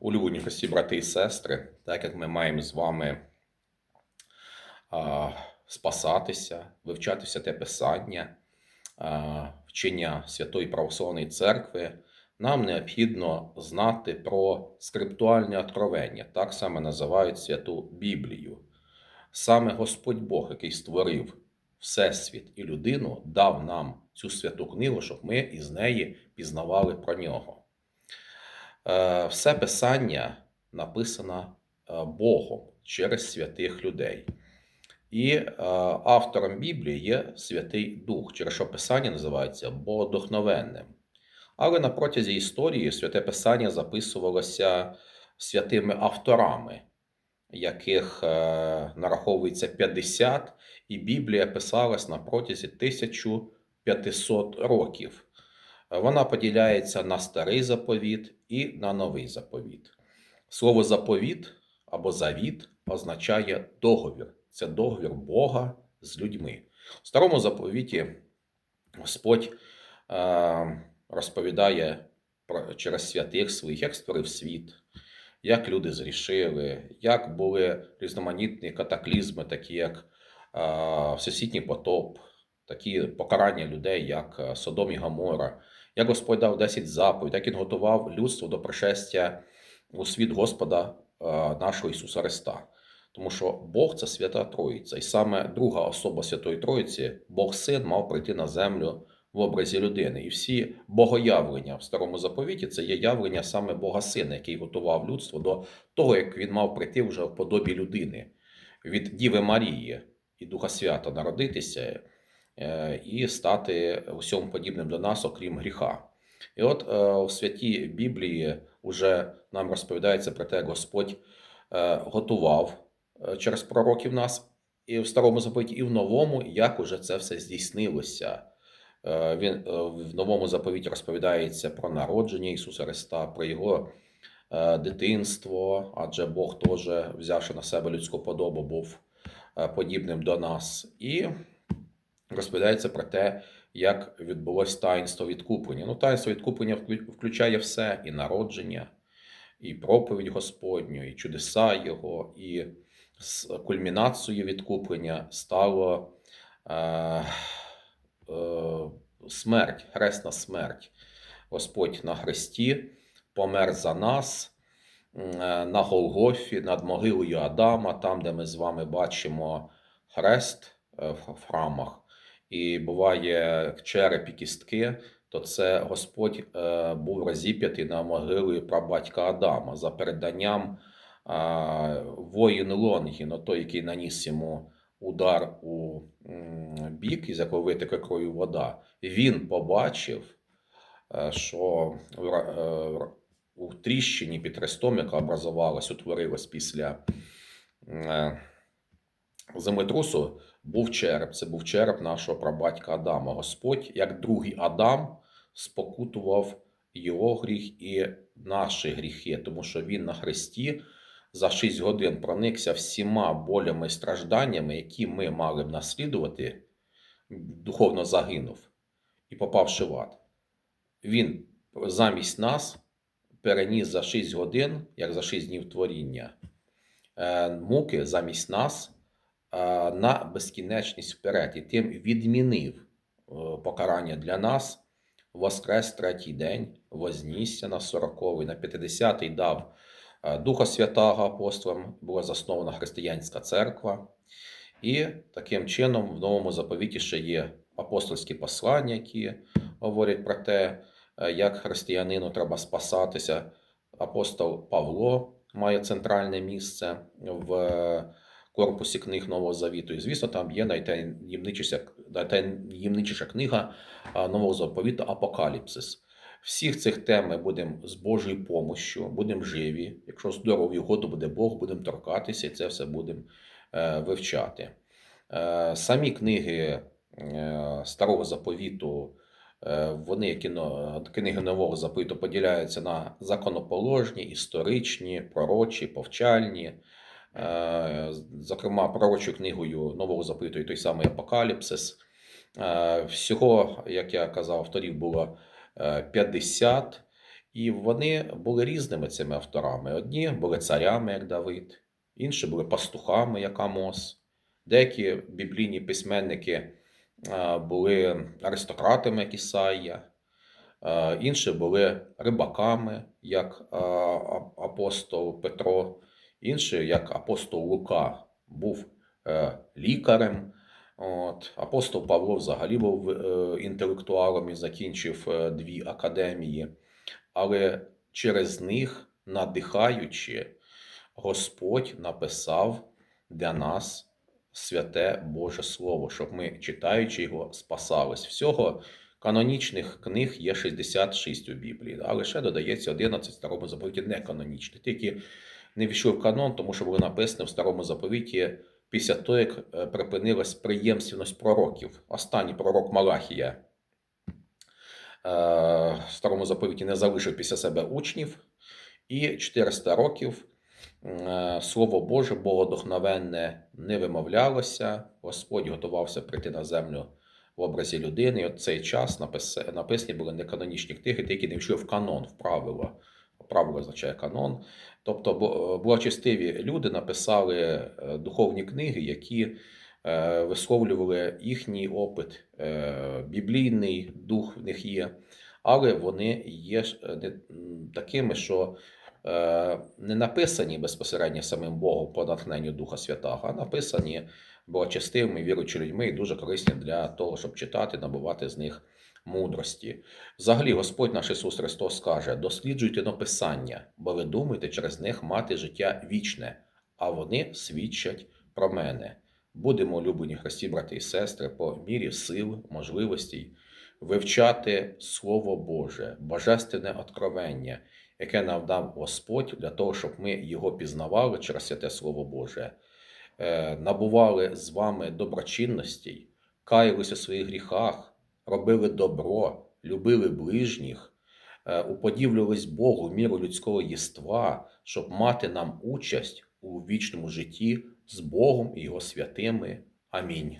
Улюблені Христі, брати і сестри, так як ми маємо з вами спасатися, вивчати святе Писання, вчення Святої Православної Церкви, нам необхідно знати про скриптуальне откровення, так саме називають Святу Біблію. Саме Господь Бог, який створив Всесвіт і людину, дав нам цю святу книгу, щоб ми із неї пізнавали про нього. Е, Все писання написано е, Богом через святих людей. І е, автором Біблії є Святий Дух, через що Писання називається Богодухновенним. Але на протязі історії святе Писання записувалося святими авторами, яких нараховується 50, і Біблія писалась на протязі 1500 років. Вона поділяється на старий заповіт і на новий заповіт. Слово заповіт або завіт означає договір. Це договір Бога з людьми. У старому заповіті Господь е, розповідає про, через святих своїх, як створив світ, як люди зрішили, як були різноманітні катаклізми, такі як е, всесвітній потоп, такі покарання людей, як е, Содом і Гамора, як Господь дав 10 заповідей, як Він готував людство до пришестя у світ Господа е, нашого Ісуса Христа. Тому що Бог це свята Троїця, і саме друга особа Святої Троїці, Бог Син, мав прийти на землю в образі людини. І всі богоявлення в старому заповіті це є явлення саме Бога Сина, який готував людство до того, як він мав прийти вже в подобі людини від Діви Марії і Духа Свята народитися і стати усьому подібним до нас, окрім гріха. І от е, у святій Біблії вже нам розповідається про те, як Господь е, готував е, через пророків нас і в старому заповіті, і в новому, як уже це все здійснилося. Е, Він е, в новому заповіті розповідається про народження Ісуса Христа, про Його е, дитинство, адже Бог теж, взявши на себе людську подобу, був е, подібним до нас. І розповідається про те, як відбулось таїнство відкуплення. Ну, таїнство відкуплення включає все: і народження, і проповідь Господню, і чудеса Його, і кульмінацією відкуплення стало е, е, смерть, хресна смерть. Господь на хресті помер за нас е, на Голгофі над могилою Адама, там, де ми з вами бачимо хрест е, в храмах, і буває череп і кістки, то це Господь е, був розіп'ятий на могилі прабатька Адама за переданням е, воїн Лонгіно, той, який наніс йому удар у бік, із якого витекла кров'ю вода. Він побачив, е, що у тріщині під хрестом, яка образувалась, утворилась після землетрусу, був череп. Це був череп нашого прабатька Адама. Господь, як другий Адам, спокутував його гріх і наші гріхи, тому що він на хресті за 6 годин проникся всіма болями і стражданнями, які ми мали б наслідувати, духовно загинув і попавши в ад. Він замість нас переніс за 6 годин, як за 6 днів творіння, е, муки замість нас на безкінечність вперед, і тим відмінив е, покарання для нас, воскрес третій день, вознісся на сороковий, на 50-й дав е, Духа Святого апостолам, була заснована християнська церква. І таким чином в новому заповіті ще є апостольські послання, які говорять про те, е, як християнину треба спасатися. Апостол Павло має центральне місце в корпусі книг Нового Завіту. І, звісно, там є найтаємничіша, найтаємничіша книга Нового Заповіту Апокаліпсис. Всіх цих тем ми будемо з Божою помощю, будемо живі. Якщо здоров'я угоду буде Бог, будемо торкатися і це все будемо е, вивчати. Е, самі книги е, Старого Заповіту, вони, як книги Нового Заповіту, поділяються на законоположні, історичні, пророчі, повчальні. Е, Зокрема, пророчою книгою Нового Заповіту і той самий Апокаліпсис. Е, Всього, як я казав, авторів було е, 50. І вони були різними цими авторами. Одні були царями, як Давид, інші були пастухами, як Амос. Деякі біблійні письменники е, були аристократами, як Ісаїя, е, інші були рибаками, як е, апостол Петро, інші, як апостол Лука, був е, лікарем. От. Апостол Павло взагалі був е, інтелектуалом і закінчив е, дві академії. Але через них, надихаючи, Господь написав для нас святе Боже Слово, щоб ми, читаючи його, спасались. Всього канонічних книг є 66 у Біблії, а лише додається 11 в старому заповіті неканонічних. Тільки не війшли в канон, тому що були написані в старому заповіті після того, як е, припинилась преємственність пророків. Останній пророк Малахія е, в старому заповіті не залишив після себе учнів, і 400 років е, Слово Боже, Богодухновенне, не вимовлялося. Господь готувався прийти на землю в образі людини. І от цей час написані були неканонічні книги, які не війшли в канон, в правило. Правило означає канон. Тобто бо- благочестиві люди написали е, духовні книги, які е, висловлювали їхній опит, е, біблійний дух в них є, але вони є е, такими, що е, не написані безпосередньо самим Богом по натхненню Духа Святого, а написані благочестивими віруючими людьми і дуже корисні для того, щоб читати, набувати з них мудрості. Взагалі, Господь наш Ісус Христос каже: досліджуйте написання, бо ви думаєте через них мати життя вічне, а вони свідчать про мене. Будемо, улюблені Христі, брати і сестри, по мірі сил, можливостей вивчати Слово Боже, божественне откровення, яке нам дав Господь для того, щоб ми його пізнавали через святе Слово Боже, е, набували з вами доброчинностей, каялися у своїх гріхах, робили добро, любили ближніх, уподівлювались уподіблювались Богу міру людського єства, щоб мати нам участь у вічному житті з Богом і Його святими. Амінь.